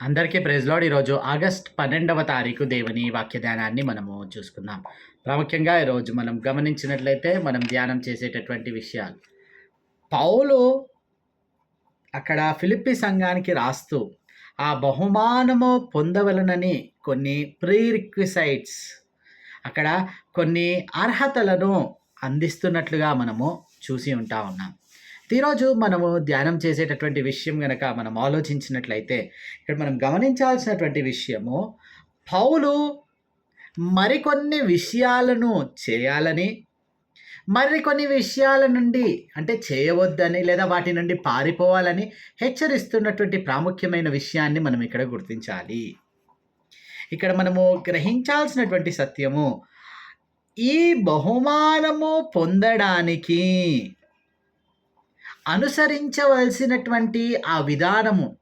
అందరికీ ప్రెజ్లాడ్ ఈరోజు ఆగస్ట్ పన్నెండవ తారీఖు దేవుని వాక్య ధ్యానాన్ని మనము చూసుకుందాం. ప్రాముఖ్యంగా ఈరోజు మనం గమనించినట్లయితే మనం ధ్యానం చేసేటటువంటి విషయాలు. పౌలు అక్కడ ఫిలిప్పి సంఘానికి రాస్తూ ఆ బహుమానము పొందవలనని కొన్ని ప్రీ రిక్విసైట్స్ అక్కడ కొన్ని అర్హతలను అందిస్తున్నట్లుగా మనము చూసి ఉంటా ఉన్నాం. ఈరోజు మనము ధ్యానం చేసేటటువంటి విషయం గనక మనం ఆలోచించినట్లయితే ఇక్కడ మనం గమనించాల్సినటువంటి విషయము పౌలు మరికొన్ని విషయాలను చేయాలని మరికొన్ని విషయాల నుండి అంటే చేయవద్దని లేదా వాటి నుండి పారిపోవాలని హెచ్చరిస్తున్నటువంటి ప్రాముఖ్యమైన విషయాన్ని మనం ఇక్కడ గుర్తించాలి. ఇక్కడ మనము గ్రహించాల్సినటువంటి సత్యము ఈ బహుమానము పొందడానికి అనుసరించవలసినటువంటి ఆ విధానము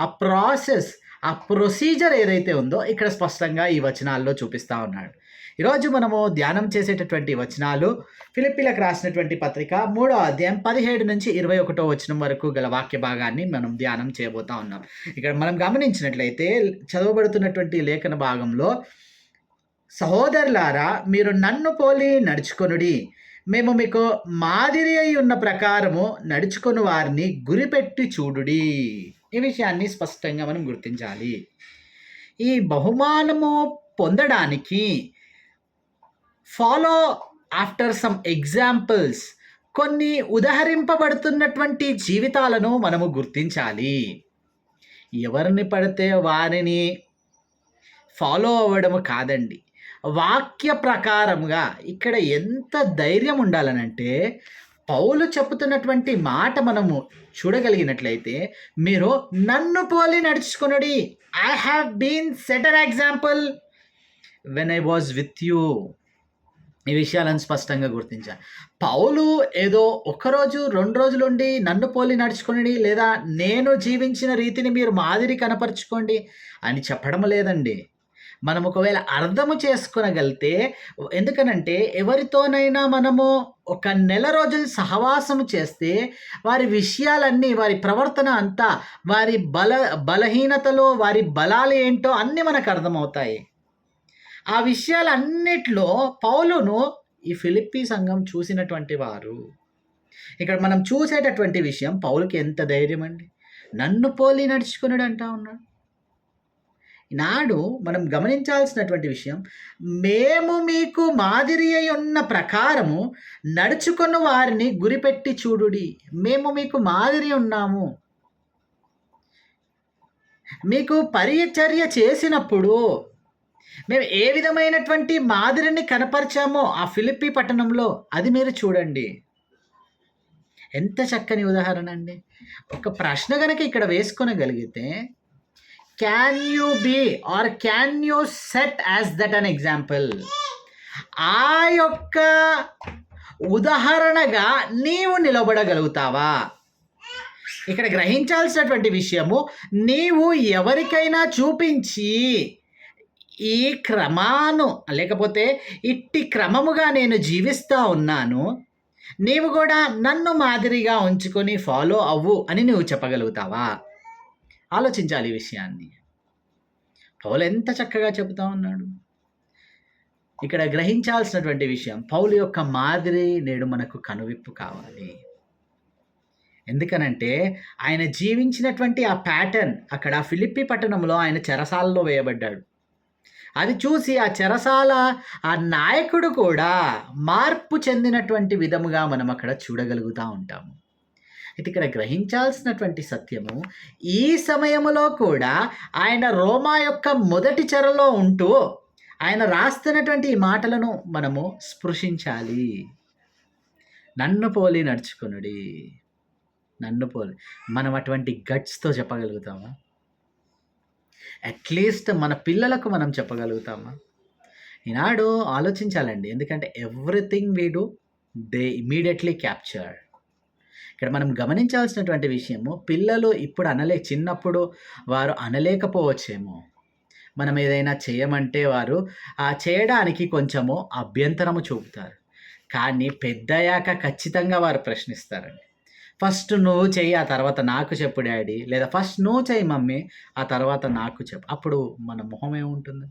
ఆ ప్రాసెస్ ఆ ప్రొసీజర్ ఏదైతే ఉందో ఇక్కడ స్పష్టంగా ఈ వచనాల్లో చూపిస్తూ ఉన్నాడు. ఈరోజు మనము ధ్యానం చేసేటటువంటి వచనాలు ఫిలిప్పీలకు రాసినటువంటి పత్రిక మూడో అధ్యాయం పదిహేడు నుంచి ఇరవై ఒకటో వచనం వరకు గల వాక్య భాగాన్ని మనం ధ్యానం చేయబోతా ఉన్నాం. ఇక్కడ మనం గమనించినట్లయితే చదవబడుతున్నటువంటి లేఖన భాగంలో సహోదరులారా మీరు నన్ను పోలి నడుచుకొనుడి. మేము మీకు మాదిరి అయి ఉన్న ప్రకారము నడుచుకుని వారిని గురిపెట్టి చూడుడి. ఈ విషయాన్ని స్పష్టంగా మనం గుర్తించాలి. ఈ బహుమానము పొందడానికి ఫాలో ఆఫ్టర్ సమ్ ఎగ్జాంపుల్స్ కొన్ని ఉదహరింపబడుతున్నటువంటి జీవితాలను మనము గుర్తించాలి. ఎవరిని పడితే వారిని ఫాలో అవ్వడము కాదండి. వాక్య ప్రకారంగా ఇక్కడ ఎంత ధైర్యం ఉండాలనంటే పౌలు చెప్తున్నటువంటి మాట మనము చూడగలిగినట్లయితే మీరు నన్ను పోలి నడుచుకునుడి. I have been set an example when I was with you ఈ విషయాలను స్పష్టంగా గుర్తించా. పౌలు ఏదో ఒకరోజు రెండు రోజులుండి నన్ను పోలి నడుచుకోండి లేదా నేను జీవించిన రీతిని మీరు మాదిరి కనపరుచుకోండి అని చెప్పడం లేదండి. మనం ఒకవేళ అర్థము చేసుకునగలితే ఎందుకనంటే ఎవరితోనైనా మనము ఒక నెల రోజులు సహవాసము చేస్తే వారి విషయాలన్నీ వారి ప్రవర్తన అంతా వారి బల బలహీనతలో వారి బలాలు ఏంటో అన్నీ మనకు అర్థమవుతాయి. ఆ విషయాలన్నిట్లో పౌలును ఈ ఫిలిప్పీ సంఘం చూసినటువంటి వారు. ఇక్కడ మనం చూసేటటువంటి విషయం పౌలుకి ఎంత ధైర్యం అండి నన్ను పోలి నడుచుకున్నాడు అంటా ఉన్నాడు. నాడు మనం గమనించాల్సినటువంటి విషయం మేము మీకు మాదిరి అయి ఉన్న ప్రకారము నడుచుకున్న వారిని గురిపెట్టి చూడుడి. మేము మీకు మాదిరి ఉన్నాము. మీకు పరిచర్య చేసినప్పుడు మేము ఏ విధమైనటువంటి మాదిరిని కనపరిచామో ఆ ఫిలిప్పీ పట్టణంలో అది మీరు చూడండి. ఎంత చక్కని ఉదాహరణ అండి. ఒక ప్రశ్న కనుక ఇక్కడ వేసుకొనగలిగితే can you be or can you set as that an example ఆ యొక్క ఉదాహరణగా నీవు నిలబడగలుగుతావా? ఇక్కడ గ్రహించాల్సినటువంటి విషయము నీవు ఎవరికైనా చూపించి ఈ క్రమాను లేకపోతే ఇట్టి క్రమముగా నేను జీవిస్తూ ఉన్నాను నీవు కూడా నన్ను మాదిరిగా ఉంచుకొని ఫాలో అవ్వు అని నువ్వు చెప్పగలుగుతావా? ఆలోచించాలి ఈ విషయాన్ని. పౌలు ఎంత చక్కగా చెబుతా ఉన్నాడు. ఇక్కడ గ్రహించాల్సినటువంటి విషయం పౌలు యొక్క మాదిరి నేడు మనకు కనువిప్పు కావాలి. ఎందుకనంటే ఆయన జీవించినటువంటి ఆ ప్యాటర్న్ అక్కడ ఫిలిప్పి పట్టణంలో ఆయన చెరసాలలో వేయబడ్డాడు. అది చూసి ఆ చెరసాల ఆ నాయకుడు కూడా మార్పు చెందినటువంటి విధముగా మనం అక్కడ చూడగలుగుతూ ఉంటాము. అయితే ఇక్కడ గ్రహించాల్సినటువంటి సత్యము ఈ సమయంలో కూడా ఆయన రోమా యొక్క మొదటి చెరలో ఉంటూ ఆయన రాస్తున్నటువంటి ఈ మాటలను మనము స్పృశించాలి. నన్ను పోలి నడుచుకునుడి. నన్ను పోలి. మనం అటువంటి గట్స్తో చెప్పగలుగుతామా? అట్లీస్ట్ మన పిల్లలకు మనం చెప్పగలుగుతామా? ఈనాడు ఆలోచించాలండి. ఎందుకంటే everything we do they immediately capture ఇక్కడ మనం గమనించాల్సినటువంటి విషయము పిల్లలు ఇప్పుడు అనలే చిన్నప్పుడు వారు అనలేకపోవచ్చేమో. మనం ఏదైనా చేయమంటే వారు ఆ చేయడానికి కొంచెము అభ్యంతరము చూపుతారు. కానీ పెద్దయ్యాక ఖచ్చితంగా వారు ప్రశ్నిస్తారండి. ఫస్ట్ నువ్వు చెయ్యి ఆ తర్వాత నాకు చెప్పు డాడీ. లేదా ఫస్ట్ నువ్వు చెయ్యి మమ్మీ ఆ తర్వాత నాకు చెప్పు. అప్పుడు మన మొహం ఏముంటుంది?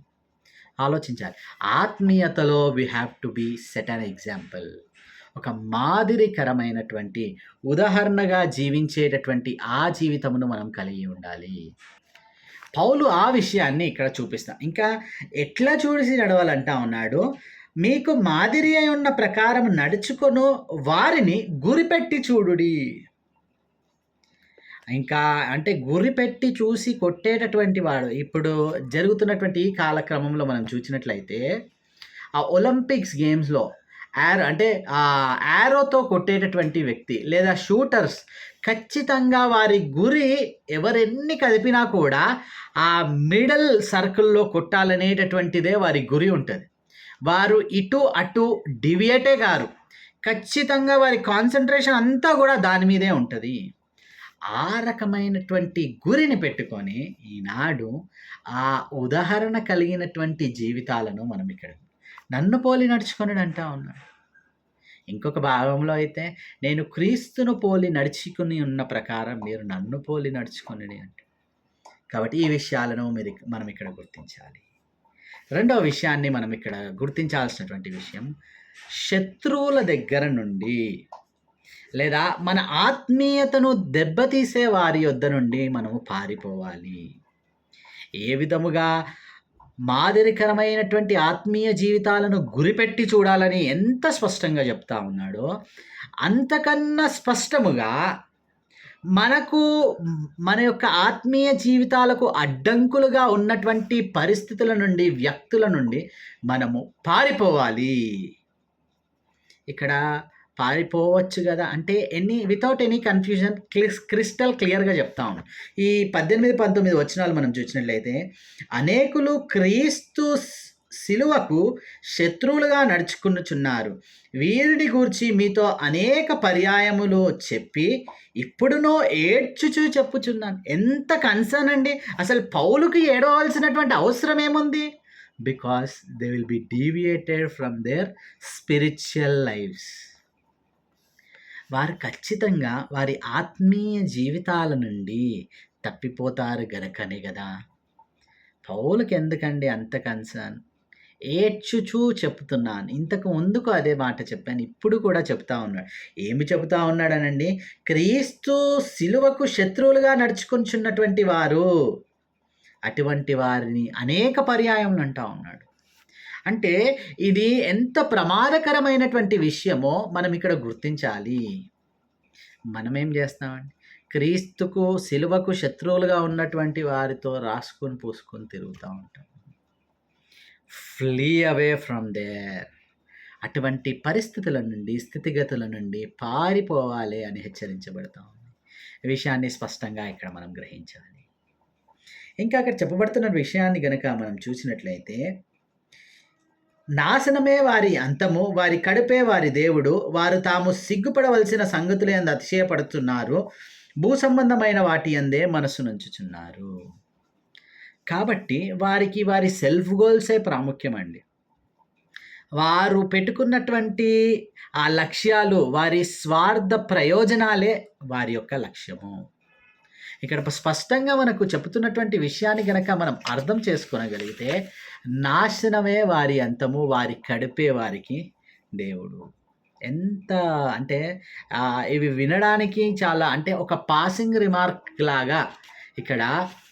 ఆలోచించాలి. ఆత్మీయతలో we have to be set an example ఒక మాదిరికరమైనటువంటి ఉదాహరణగా జీవించేటటువంటి ఆ జీవితమును మనం కలిగి ఉండాలి. పౌలు ఆ విషయాన్ని ఇక్కడ చూపిస్తాం. ఇంకా ఎట్లా చూసి నడవాలంటా ఉన్నాడు మీకు మాదిరి అయి ఉన్న ప్రకారం నడుచుకొను వారిని గురిపెట్టి చూడుడి. ఇంకా అంటే గురిపెట్టి చూసి కొట్టేటటువంటి వాడు ఇప్పుడు జరుగుతున్నటువంటి ఈ కాలక్రమంలో మనం చూసినట్లయితే ఆ ఒలింపిక్స్ గేమ్స్లో యారో అంటే యారోతో కొట్టేటటువంటి వ్యక్తి లేదా షూటర్స్ ఖచ్చితంగా వారి గురి ఎవరెన్ని కదిపినా కూడా ఆ మిడల్ సర్కిల్లో కొట్టాలనేటటువంటిదే వారి గురి ఉంటుంది. వారు ఇటు అటు డివియేటే గారు ఖచ్చితంగా వారి కాన్సన్ట్రేషన్ అంతా కూడా దాని మీదే ఉంటుంది. ఆ రకమైనటువంటి గురిని పెట్టుకొని ఈనాడు ఆ ఉదాహరణ కలిగినటువంటి జీవితాలను మనం ఇక్కడ నన్ను పోలి నడుచుకొని అంటా ఉన్నాడు. ఇంకొక భాగంలో అయితే నేను క్రీస్తును పోలి నడుచుకుని ఉన్న ప్రకారం మీరు నన్ను పోలి నడుచుకొని అంటే కాబట్టి ఈ విషయాలను మీరు మనం ఇక్కడ గుర్తించాలి. రెండవ విషయాన్ని మనం ఇక్కడ గుర్తించాల్సినటువంటి విషయం శత్రువుల దగ్గర నుండి లేదా మన ఆత్మీయతను దెబ్బతీసే వారి యొద్ద నుండి మనము పారిపోవాలి. ఏ విధముగా మాదిరికరమైనటువంటి ఆత్మీయ జీవితాలను గురిపెట్టి చూడాలని ఎంత స్పష్టంగా చెప్తా ఉన్నాడో అంతకన్నా స్పష్టముగా మనకు మన యొక్క ఆత్మీయ జీవితాలకు అడ్డంకులుగా ఉన్నటువంటి పరిస్థితుల నుండి వ్యక్తుల నుండి మనము పారిపోవాలి. ఇక్కడ పారిపోవచ్చు కదా. అంటే ఎనీ వితౌట్ ఎనీ కన్ఫ్యూజన్ క్లిస్ క్రిస్టల్ క్లియర్గా చెప్తా ఉన్నాం. ఈ పద్దెనిమిది పంతొమ్మిది వచనాలు మనం చూసినట్లయితే అనేకులు క్రీస్తు శిలువకు శత్రువులుగా నడుచుకునుచున్నారు వీరిని గూర్చి మీతో అనేక పర్యాయములు చెప్పి ఇప్పుడునో ఏడ్చుచూ చెప్పుచున్నాను. ఎంత కన్సర్న్ అండి. అసలు పౌలుకి ఏడవలసినటువంటి అవసరం ఏముంది? Because they will be deviated from their spiritual lifes వారు ఖచ్చితంగా వారి ఆత్మీయ జీవితాల నుండి తప్పిపోతారు గనకనే కదా. పౌలకి ఎందుకండి అంత కన్సర్న్ ఏడ్చుచూ చెప్తున్నాను. ఇంతకు ముందుకు అదే మాట చెప్పాను. ఇప్పుడు కూడా చెప్తా ఉన్నాడు. ఏమి చెబుతా ఉన్నాడనండి? క్రీస్తు శిలువకు శత్రువులుగా నడుచుకుంటున్నటువంటి వారు అటువంటి వారిని అనేక పర్యాయములు అంటా ఉన్నాడు. అంటే ఇది ఎంత ప్రమాదకరమైనటువంటి విషయమో మనం ఇక్కడ గుర్తించాలి. మనం ఏం చేస్తామండి? క్రీస్తుకు సిలువకు శత్రువులుగా ఉన్నటువంటి వారితో రాసుకొని పూసుకొని తిరుగుతూ ఉంటాం. ఫ్లీ అవే ఫ్రమ్ దేర్ అటువంటి పరిస్థితుల నుండి స్థితిగతుల నుండి పారిపోవాలి అని హెచ్చరించబడతాం ఉంది. విషయాన్ని స్పష్టంగా ఇక్కడ మనం గ్రహించాలి. ఇంకా అక్కడ చెప్పబడుతున్న విషయాన్ని గనక మనం చూసినట్లయితే నాశనమే వారి అంతము వారి కడుపే వారి దేవుడు వారు తాము సిగ్గుపడవలసిన సంగతులేందు అతిశయపడుతున్నారు భూ సంబంధమైన వాటి అందే మనసు నుంచుచున్నారు. కాబట్టి వారికి వారి సెల్ఫ్ గోల్సే ప్రాముఖ్యమండి. వారు పెట్టుకున్నటువంటి ఆ లక్ష్యాలు వారి స్వార్థ ప్రయోజనాలే వారి యొక్క లక్ష్యము. ఇక్కడ స్పష్టంగా మనకు చెబుతున్నటువంటి విషయాన్ని గనక మనం అర్థం చేసుకోనగలిగితే నాశనమే వారి అంతము వారి కడిపే వారికి దేవుడు. ఎంత అంటే ఇవి వినడానికి చాలా అంటే ఒక పాసింగ్ రిమార్క్ లాగా ఇక్కడ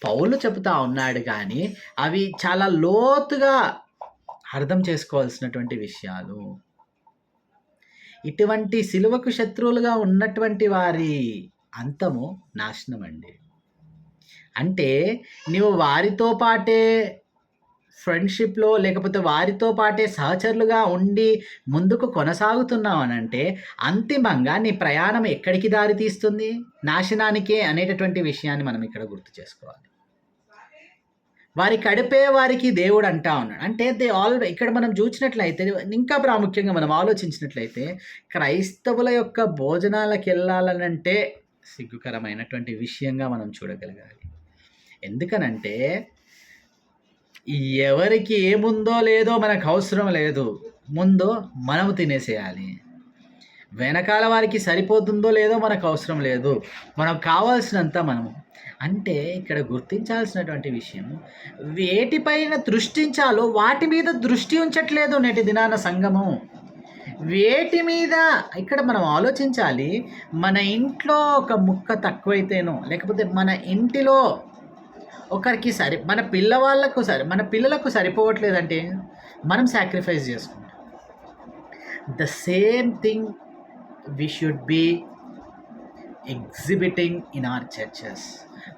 పౌలు చెబుతా ఉన్నాడు కానీ అవి చాలా లోతుగా అర్థం చేసుకోవాల్సినటువంటి విషయాలు. ఇటువంటి సిలువకు శత్రువులుగా ఉన్నటువంటి వారి అంతము నాశనం అండి అంటే నువ్వు వారితో పాటే ఫ్రెండ్షిప్లో లేకపోతే వారితో పాటే సహచరులుగా ఉండి ముందుకు కొనసాగుతున్నావు అని అంటే అంతిమంగా నీ ప్రయాణం ఎక్కడికి దారి తీస్తుంది? నాశనానికే అనేటటువంటి విషయాన్ని మనం ఇక్కడ గుర్తు చేసుకోవాలి. వారి కడిపే వారికి దేవుడు అంటా ఉన్నాడు. అంటే దే ఆల్ ఇక్కడ మనం చూసినట్లయితే ఇంకా ప్రాముఖ్యంగా మనం ఆలోచించినట్లయితే క్రైస్తవుల యొక్క భోజనాలకు వెళ్ళాలనంటే సిగ్గుకరమైనటువంటి విషయంగా మనం చూడగలగాలి. ఎందుకనంటే ఎవరికి ఏముందో లేదో మనకు అవసరం లేదు. ముందు మనము తినేసేయాలి. వెనకాల వారికి సరిపోతుందో లేదో మనకు అవసరం లేదు. మనం కావాల్సినంత మనము. అంటే ఇక్కడ గుర్తించాల్సినటువంటి విషయం వేటిపైన దృష్టించాలో వాటి మీద దృష్టి ఉంచట్లేదు నేటి దినాన సంగమం. వేటి మీద ఇక్కడ మనం ఆలోచించాలి మన ఇంట్లో ఒక ముక్క తక్కువైతేనో లేకపోతే మన ఇంటిలో ఒకరికి సరి మన పిల్లవాళ్ళకు సరి మన పిల్లలకు సరిపోవట్లేదంటే మనం సాక్రిఫైస్ చేసుకుంటాం. The same thing we should be exhibiting in our churches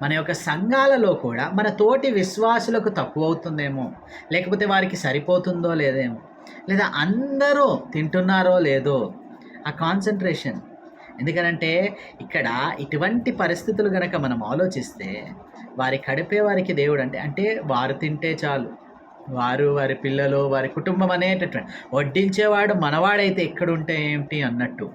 మన యొక్క సంఘాలలో కూడా మన తోటి విశ్వాసులకు తక్కువ అవుతుందేమో లేకపోతే వారికి సరిపోతుందో లేదేమో లేదా అందరూ తింటున్నారో లేదో ఆ కాన్సన్ట్రేషన్ ఎందుకనంటే ఇక్కడ ఇటువంటి పరిస్థితులు గనక మనం ఆలోచిస్తే వారి కడిపే వారికి దేవుడు అంటే అంటే వారు తింటే చాలు. వారు వారి పిల్లలు వారి కుటుంబం అనేటటువంటి వడ్డించేవాడు మనవాడైతే ఎక్కడుంటే ఏమిటి అన్నట్టు.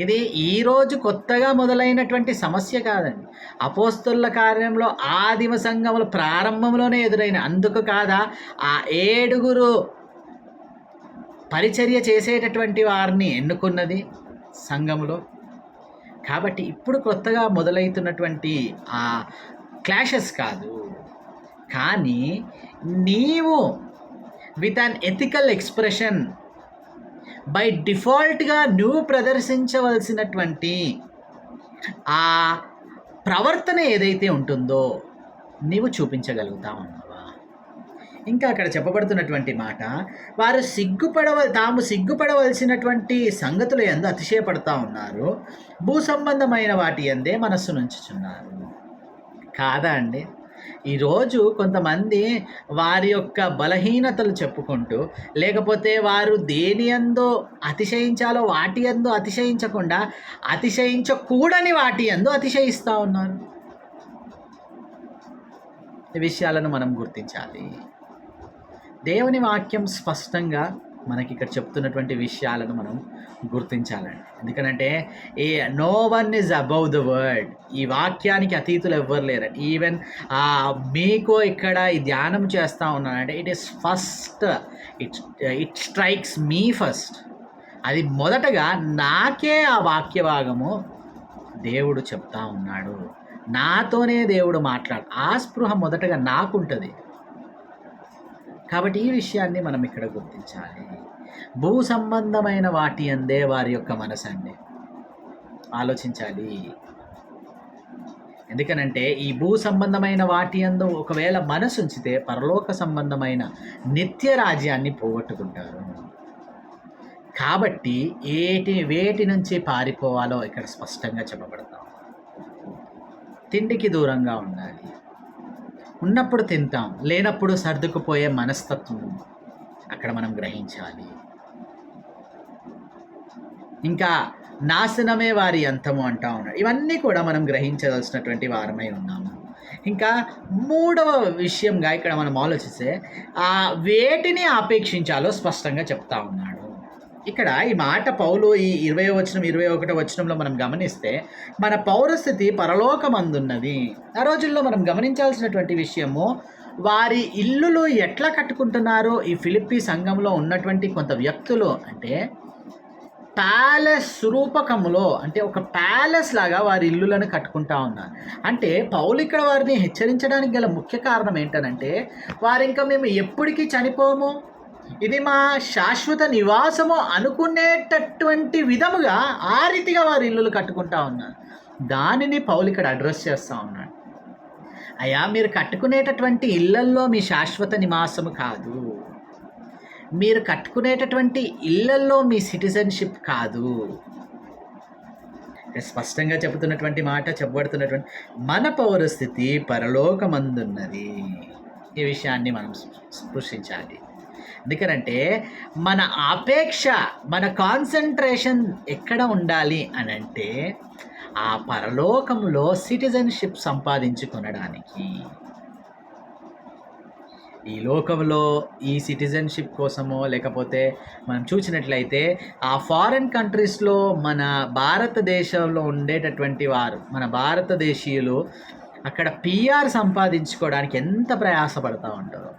ఇది ఈరోజు కొత్తగా మొదలైనటువంటి సమస్య కాదండి. అపోస్తుల కార్యంలో ఆదిమ సంఘములు ప్రారంభంలోనే ఎదురైన అందుకు కాదా ఆ ఏడుగురు పరిచర్య చేసేటటువంటి వారిని ఎన్నుకున్నది? సంఘములో. కాబట్టి ఇప్పుడు కొత్తగా మొదలవుతున్నటువంటి ఆ క్లాషెస్ కాదు. కానీ నీవు with an ethical expression by డిఫాల్ట్గా నువ్వు ప్రదర్శించవలసినటువంటి ఆ ప్రవర్తన ఏదైతే ఉంటుందో నీవు చూపించగలుగుతావు ఇంకా అక్కడ చెప్పబడుతున్నటువంటి మాట వారు సిగ్గుపడవ తాము సిగ్గుపడవలసినటువంటి సంగతులు ఎందు అతిశయపడతా ఉన్నారు. భూ సంబంధమైన వాటి ఎందే మనస్సు నుంచుచున్నారు. కాదా అండి? ఈరోజు కొంతమంది వారి యొక్క బలహీనతలు చెప్పుకుంటూ లేకపోతే వారు దేని ఎందో అతిశయించాలో వాటి ఎందు అతిశయించకుండా అతిశయించకూడని వాటి ఎందో అతిశయిస్తూ ఉన్నారు. విషయాలను మనం గుర్తించాలి. దేవుని వాక్యం స్పష్టంగా మనకి ఇక్కడ చెప్తున్నటువంటి విషయాలను మనం గుర్తించాలండి. ఎందుకంటే a no one is above the word ఈ వాక్యానికి అతీతులు ఎవ్వరు లేరండి ఈవెన్ మీకు ఇక్కడ ఈ ధ్యానం చేస్తూ ఉన్నానంటే it is first it it strikes me first అది మొదటగా నాకే ఆ వాక్య భాగము దేవుడు చెప్తా ఉన్నాడు. నాతోనే దేవుడు మాట్లాడు. ఆ స్పృహ మొదటగా నాకుంటుంది. కాబట్టి ఈ విషయాన్ని మనం ఇక్కడ గుర్తించాలి. భూ సంబంధమైన వాటి అందే వారి యొక్క మనసు అండి ఆలోచించాలి. ఎందుకనంటే ఈ భూ సంబంధమైన వాటి అందు ఒకవేళ మనసు ఉంచితే పరలోక సంబంధమైన నిత్య రాజ్యాన్ని పోగొట్టుకుంటారు. కాబట్టి ఏటి వేటి నుంచి పారిపోవాలో ఇక్కడ స్పష్టంగా చెప్పబడతాం. తిండికి దూరంగా ఉండాలి. ఉన్నప్పుడు తింటాం లేనప్పుడు సర్దుకుపోయే మనస్తత్వం అక్కడ మనం గ్రహించాలి. ఇంకా నాశనమే వారి అంతము అంటా ఉన్నాడు ఇవన్నీ కూడా మనం గ్రహించవలసినటువంటి వారమై ఉన్నాము. ఇంకా మూడవ విషయంగా ఇక్కడ మనం ఆలోచిస్తే ఆ వేటిని ఆపేక్షించాలో స్పష్టంగా చెప్తా ఉన్నాడు. ఇక్కడ ఈ మాట పౌలు ఈ ఇరవై వచనం ఇరవై ఒకటో వచనంలో మనం గమనిస్తే మన పౌరస్థితి పరలోకమందున్నది. ఆ రోజుల్లో మనం గమనించాల్సినటువంటి విషయము వారి ఇల్లులు ఎట్లా కట్టుకుంటున్నారో ఈ ఫిలిప్పీ సంఘంలో ఉన్నటువంటి కొంత వ్యక్తులు అంటే ప్యాలెస్ రూపకములో అంటే ఒక ప్యాలెస్ లాగా వారి ఇల్లులను కట్టుకుంటా ఉన్నారు. అంటే పౌలు ఇక్కడ వారిని హెచ్చరించడానికి గల ముఖ్య కారణం ఏంటనంటే వారు ఇంకా మేము ఎప్పటికీ చనిపోము ఇది మా శాశ్వత నివాసము అనుకునేటటువంటి విధముగా ఆ రీతిగా వారి ఇల్లులు కట్టుకుంటా ఉన్నారు. దానిని పౌలు ఇక్కడ అడ్రస్ చేస్తూ ఉన్నాడు. అయ్యా మీరు కట్టుకునేటటువంటి ఇళ్ళల్లో మీ శాశ్వత నివాసము కాదు. మీరు కట్టుకునేటటువంటి ఇళ్ళల్లో మీ సిటిజన్షిప్ కాదు. స్పష్టంగా చెబుతున్నటువంటి మాట చెప్పబడుతున్నటువంటి మన పౌరస్థితి పరలోకమందున్నది. ఈ విషయాన్ని మనం స్పృశించాలి. ఎందుకనంటే మన అపేక్ష మన కాన్సన్ట్రేషన్ ఎక్కడ ఉండాలి అని అంటే ఆ పరలోకంలో సిటిజన్షిప్ సంపాదించుకొనడానికి. ఈ లోకంలో ఈ సిటిజన్షిప్ కోసమో లేకపోతే మనం చూసినట్లయితే ఆ ఫారెన్ కంట్రీస్లో మన భారతదేశంలో ఉండేటటువంటి వారు మన భారతదేశీయులు అక్కడ పిఆర్ సంపాదించుకోవడానికి ఎంత ప్రయాసపడతా ఉంటారో.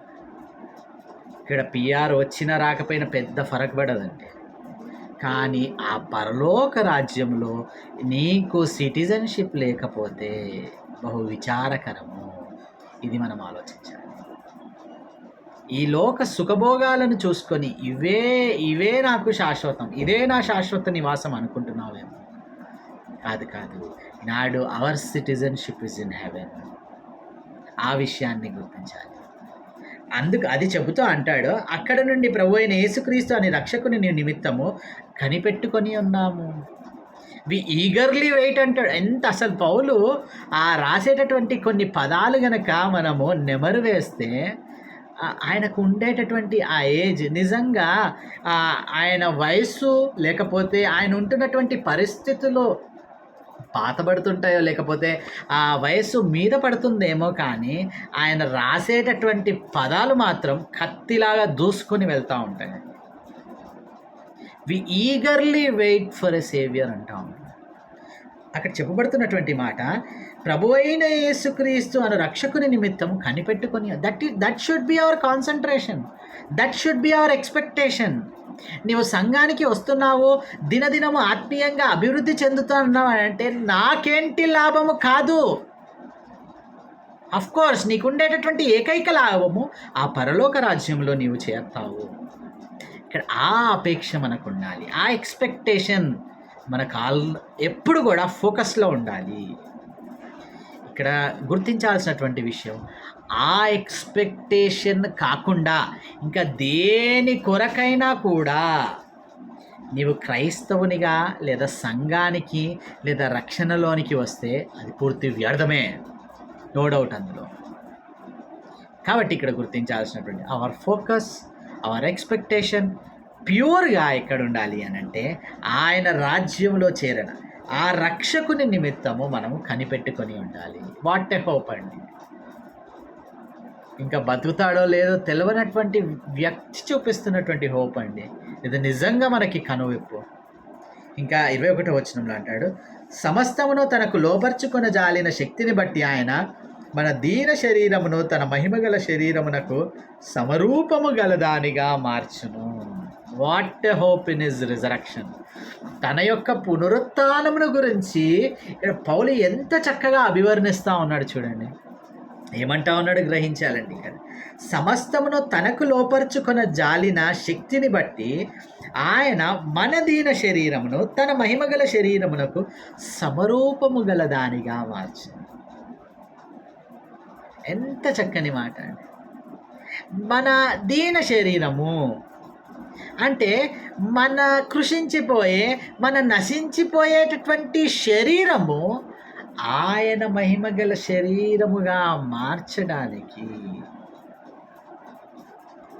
ఇక్కడ పిఆర్ వచ్చినా రాకపోయినా పెద్ద ఫరక్ పడదండి. కానీ ఆ పరలోక రాజ్యంలో నీకు సిటిజన్షిప్ లేకపోతే బహు విచారకరము. ఇది మనం ఆలోచించాలి. ఈ లోక సుఖభోగాలను చూసుకొని ఇవే ఇవే నాకు శాశ్వతం ఇదే నా శాశ్వత నివాసం అనుకుంటున్నావేమో. కాదు కాదు నాడు our citizenship is in heaven ఆ విషయాన్ని గుర్తించాలి. అందుకు అది చెబుతూ అంటాడు అక్కడ నుండి ప్రభు అయిన యేసుక్రీస్తు అని రక్షకుని నీ నిమిత్తము కనిపెట్టుకొని ఉన్నాము. వి ఈగర్లీ వెయిట్ అంటాడు. ఎంత అసలు పౌలు ఆ రాసేటటువంటి కొన్ని పదాలు గనక మనము నెమరు వేస్తే ఆయనకు ఉండేటటువంటి ఆ ఏజ్ నిజంగా ఆయన వయస్సు లేకపోతే ఆయన ఉంటున్నటువంటి పాత పడుతుంటాయో లేకపోతే ఆ వయస్సు మీద పడుతుందేమో కానీ ఆయన రాసేటటువంటి పదాలు మాత్రం కత్తిలాగా దూసుకొని వెళ్తూ ఉంటాయి. We eagerly wait for a saviour అంటా ఉంటాం అక్కడ చెప్పబడుతున్నటువంటి మాట ప్రభు అయిన యేసుక్రీస్తు అను రక్షకుని నిమిత్తం కనిపెట్టుకొని that that should be our concentration that should be our expectation నీవు సంఘానికి వస్తున్నావు దినదినము ఆత్మీయంగా అభివృద్ధి చెందుతున్నావు అంటే నాకేంటి లాభము కాదు. అఫ్ కోర్స్ నీకుండేటటువంటి ఏకైక లాభము ఆ పరలోక రాజ్యంలో నీవు చేస్తావు ఇక్కడ ఆ అపేక్ష మనకు ఉండాలి. ఆ ఎక్స్పెక్టేషన్ మనకు ఆల్ ఎప్పుడు కూడా ఫోకస్లో ఉండాలి. ఇక్కడ గుర్తించాల్సినటువంటి విషయం ఆ ఎక్స్పెక్టేషన్ కాకుండా ఇంకా దేని కొరకైనా కూడా నీవు క్రైస్తవునిగా లేదా సంఘానికి లేదా రక్షణలోనికి వస్తే అది పూర్తి వ్యర్థమే. నో డౌట్ అందులో. కాబట్టి ఇక్కడ గుర్తించాల్సినటువంటి అవర్ ఫోకస్ అవర్ ఎక్స్పెక్టేషన్ ప్యూర్గా ఎక్కడ ఉండాలి అని అంటే ఆయన రాజ్యంలో చేరిన ఆ రక్షకుని నిమిత్తము మనము కనిపెట్టుకొని ఉండాలి. వాట్ ఎ హోప్ అండి. ఇంకా బతుకుతాడో లేదో తెలియనటువంటి వ్యక్తి చూపిస్తున్నటువంటి హోప్ అండి. ఇది నిజంగా మనకి కనువిప్పు. ఇంకా ఇరవై ఒకటో వచనంలో అంటాడు సమస్తమును తనకు లోపర్చుకొన జాలిన శక్తిని బట్టి ఆయన మన దీన శరీరమును తన మహిమగల శరీరమునకు సమరూపము గలదానిగా మార్చును. What hope in is resurrection తన యొక్క పునరుత్నమును గురించి ఇక్కడ పౌలు ఎంత చక్కగా అభివర్ణిస్తూ ఉన్నాడు చూడండి. ఏమంటా ఉన్నాడు గ్రహించాలండి. ఇక్కడ సమస్తమును తనకు లోపరుచుకున్న జాలిన శక్తిని బట్టి ఆయన మన దీన శరీరమును తన మహిమగల శరీరమునకు సమరూపము గల దానిగా మార్చు ఎంత చక్కని మాట అండి. మన దీన శరీరము అంటే మన కృషించిపోయే మన నశించిపోయేటటువంటి శరీరము ఆయన మహిమ గల శరీరముగా మార్చడానికి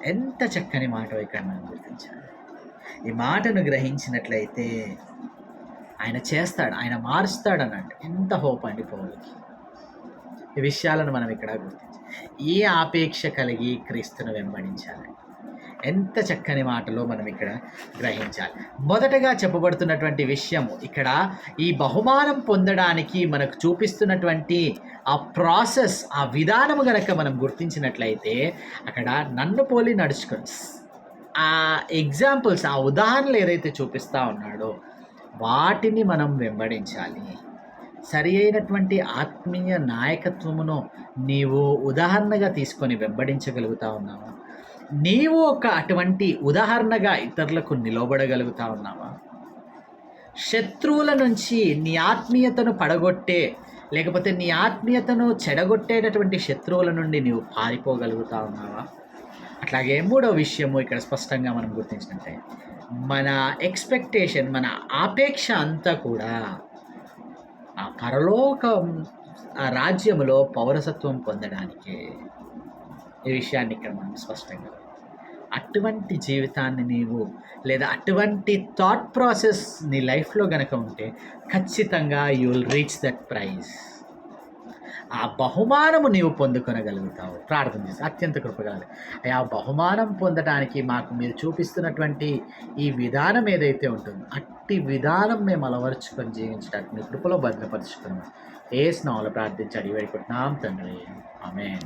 ఎంత చక్కని మాట ఇక్కడ మనం గుర్తించాలి ఈ మాటను గ్రహించినట్లయితే ఆయన చేస్తాడు ఆయన మారుస్తాడు అన్నట్టు ఎంత హోప్ అండి పౌలకి. ఈ విషయాలను మనం ఇక్కడ గుర్తించాలి. ఈ ఆపేక్ష కలిగి క్రీస్తును వెంబడించాలి ఎంత చక్కని మాటలో మనం ఇక్కడ గ్రహించాలి. మొదటగా చెప్పబడుతున్నటువంటి విషయము ఇక్కడ ఈ బహుమానం పొందడానికి మనకు చూపిస్తున్నటువంటి ఆ ప్రాసెస్ ఆ విధానము గనక మనం గుర్తించినట్లయితే అక్కడ నన్ను పోలి నడుచుకొని ఆ ఎగ్జాంపుల్స్ ఆ ఉదాహరణలు ఏదైతే చూపిస్తూ ఉన్నాడో వాటిని మనం వెంబడించాలి. సరి అయినటువంటి ఆత్మీయ నాయకత్వమును నీవు ఉదాహరణగా తీసుకొని వెంబడించగలుగుతా ఉన్నావు? నీవు ఒక అటువంటి ఉదాహరణగా ఇతరులకు నిలబడగలుగుతా ఉన్నావా? శత్రువుల నుంచి నీ ఆత్మీయతను పడగొట్టే లేకపోతే నీ ఆత్మీయతను చెడగొట్టేటటువంటి శత్రువుల నుండి నీవు పారిపోగలుగుతా ఉన్నావా? అట్లాగే మూడో విషయము ఇక్కడ స్పష్టంగా మనం గుర్తించినట్టే మన ఎక్స్పెక్టేషన్ మన ఆపేక్ష అంతా కూడా ఆ పరలోకం ఆ రాజ్యములో పౌరసత్వం పొందడానికే. ఈ విషయాన్ని ఇక్కడ మనం స్పష్టంగా అటువంటి జీవితాన్ని నీవు లేదా అటువంటి థాట్ ప్రాసెస్ నీ లైఫ్లో గనక ఉంటే ఖచ్చితంగా you will reach that prize ఆ బహుమానము నీవు పొందుకొనగలుగుతావు. ప్రార్థన చేసి అత్యంత కృపగలదు. ఆ బహుమానం పొందడానికి మాకు మీరు చూపిస్తున్నటువంటి ఈ విధానం ఏదైతే ఉంటుందో అట్టి విధానం మేము అలవరుచుకొని జీవించడానికి మీ కృపలో భద్రపరుచుకున్నాం. ఏ స్నాలు ప్రార్థించి అడిగి వేడుకుంటున్నాం తండ్రి. ఆమె